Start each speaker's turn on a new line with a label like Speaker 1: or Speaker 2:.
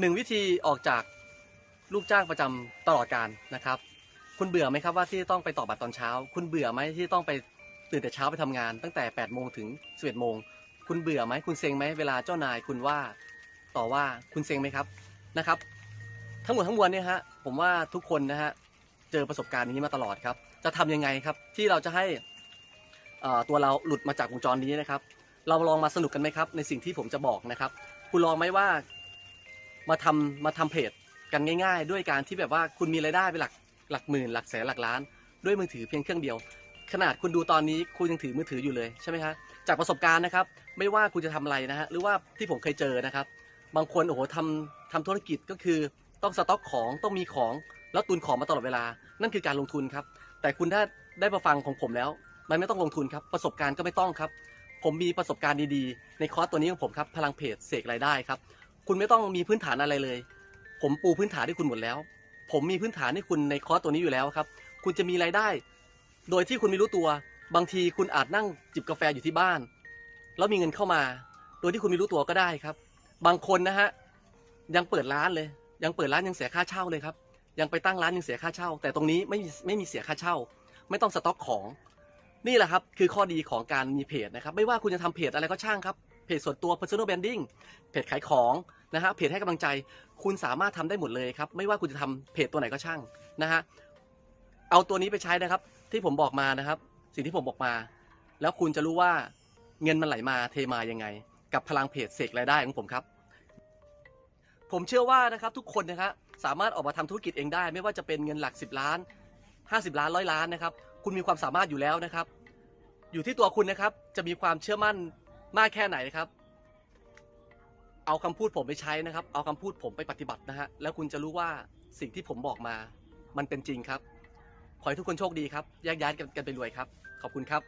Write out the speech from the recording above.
Speaker 1: หนึ่งวิธีออกจากลูกจ้างประจำตลอดการนะครับ คุณเบื่อไหมครับว่าที่ต้องไปต่อบัตรตอนเช้า คุณเบื่อไหมที่ต้องไปตื่นแต่เช้าไปทำงาน ตั้งแต่8ปดโมงถึง11บเอ็ดโมงคุณเบื่อไหมคุณเซ็งไหมเวลาเจ้านายคุณว่าต่อว่าคุณเซ็งไหมครับนะครับ ทั้งหมดทั้งมวลเนี่ยฮะผมว่าทุกคนนะฮะเจอประสบการณ์นี้มาตลอดครับ จะทำยังไงครับที่เราจะให้ตัวเราหลุดมาจากวงจรนี้นะครับ เราลองมาสนุกกันไหมครับ ในสิ่งที่ผมจะบอกนะครับ คุณลองไหมว่า มาทำมาทำเพจกันง่ายๆ ด้วยการที่แบบว่าคุณมีรายได้เป็นหลักหลักหมื่น หลักแสนหลักล้าน ด้วยมือถือเพียงเครื่องเดียว ขนาดคุณดูตอนนี้คุณยังถือมือถืออยู่เลยใช่ไหมฮะจากประสบการณ์นะครับ ไม่ว่าคุณจะทำอะไรนะฮะหรือว่าที่ผมเคยเจอนะครับ บางคนโอ้โหทำทำธุรกิจก็คือต้องสต็อกของต้องมีของแล้วตุนของมาตลอดเวลา นั่นคือการลงทุนครับ แต่คุณถ้าได้มาฟังของผมแล้ว มันไม่ต้องลงทุนครับ ประสบการณ์ก็ไม่ต้องครับ ผมมีประสบการณ์ดีๆ ในคอร์สตัวนี้ของผมครับ พลังเพจเสกรายได้ครับ คุณไม่ต้องมีพื้นฐานอะไรเลย ผมปูพื้นฐานให้คุณหมดแล้ว ผมมีพื้นฐานให้คุณในคอร์สตัวนี้อยู่แล้วครับ คุณจะมีรายได้ โดยที่คุณไม่รู้ตัว บางทีคุณอาจนั่งจิบกาแฟอยู่ที่บ้าน แล้วมีเงินเข้ามา โดยที่คุณไม่รู้ตัวก็ได้ครับ บางคนนะฮะยังเปิดร้านเลย ยังเปิดร้านยังเสียค่าเช่าเลยครับ ยังไปตั้งร้านยังเสียค่าเช่า แต่ตรงนี้ไม่มีไม่มีเสียค่าเช่า ไม่ต้องสต็อกของ นี่แหละครับ คือข้อดีของการมีเพจนะครับ ไม่ว่าคุณจะทำเพจอะไรก็ช่างครับ เพจส่วนตัว personal branding เพจขายของนะฮะเพจให้กำลังใจ คุณสามารถทำได้หมดเลยครับ ไม่ว่าคุณจะทำเพจตัวไหนก็ช่างนะฮะเอาตัวนี้ไปใช้นะครับ ที่ผมบอกมานะครับ สิ่งที่ผมบอกมา แล้วคุณจะรู้ว่าเงินมันไหลมาเทมายังไง กับพลังเพจเสกรายได้ของผมครับ ผมเชื่อว่านะครับทุกคนนะครับสามารถออกมาทำธุรกิจเองได้ ไม่ว่าจะเป็นเงินหลัก 10 ล้าน 50 ล้านร้อยล้านนะครับ คุณมีความสามารถอยู่แล้วนะครับ อยู่ที่ตัวคุณนะครับจะมีความเชื่อมั่น มากแค่ไหนนะครับ เอาคำพูดผมไปใช้นะครับ เอาคำพูดผมไปปฏิบัตินะฮะ แล้วคุณจะรู้ว่าสิ่งที่ผมบอกมา มันเป็นจริงครับ ขอให้ทุกคนโชคดีครับ แยกย้ายกันกันไปรวยครับ ขอบคุณครับ